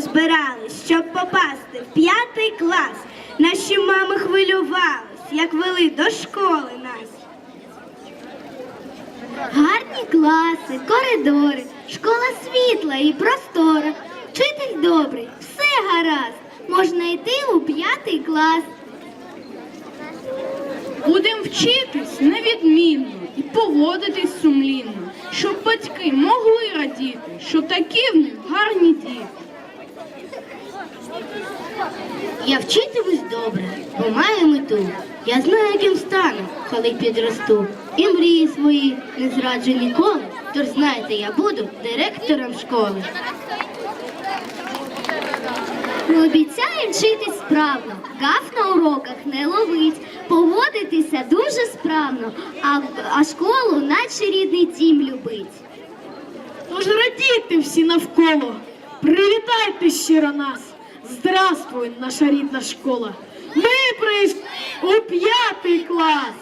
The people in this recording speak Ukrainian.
збирались, щоб попасти в п'ятий клас. Наші мами хвилювались, як вели до школи нас. Гарні класи, коридори, школа світла і простора. Вчитель добрий, все гаразд. Можна йти у п'ятий клас. Будем вчитись невідмінно і поводитись сумлінно, щоб батьки могли радіти, що такі в них гарні діти. Я вчитимусь добре, бо маю мету. Я знаю, яким стану, коли підросту. І мрії свої не зраджу ніколи. Тож знаєте, я буду директором школи. Ми обіцяємо вчитись справно, гаф на уроках не ловить, поводитися дуже справно, а, а школу наче рідний дім любить. Тож радійте всі навколо, привітайте щиро нас. Здравствуй, наша рідна школа. Ми прийшли у п'ятий клас.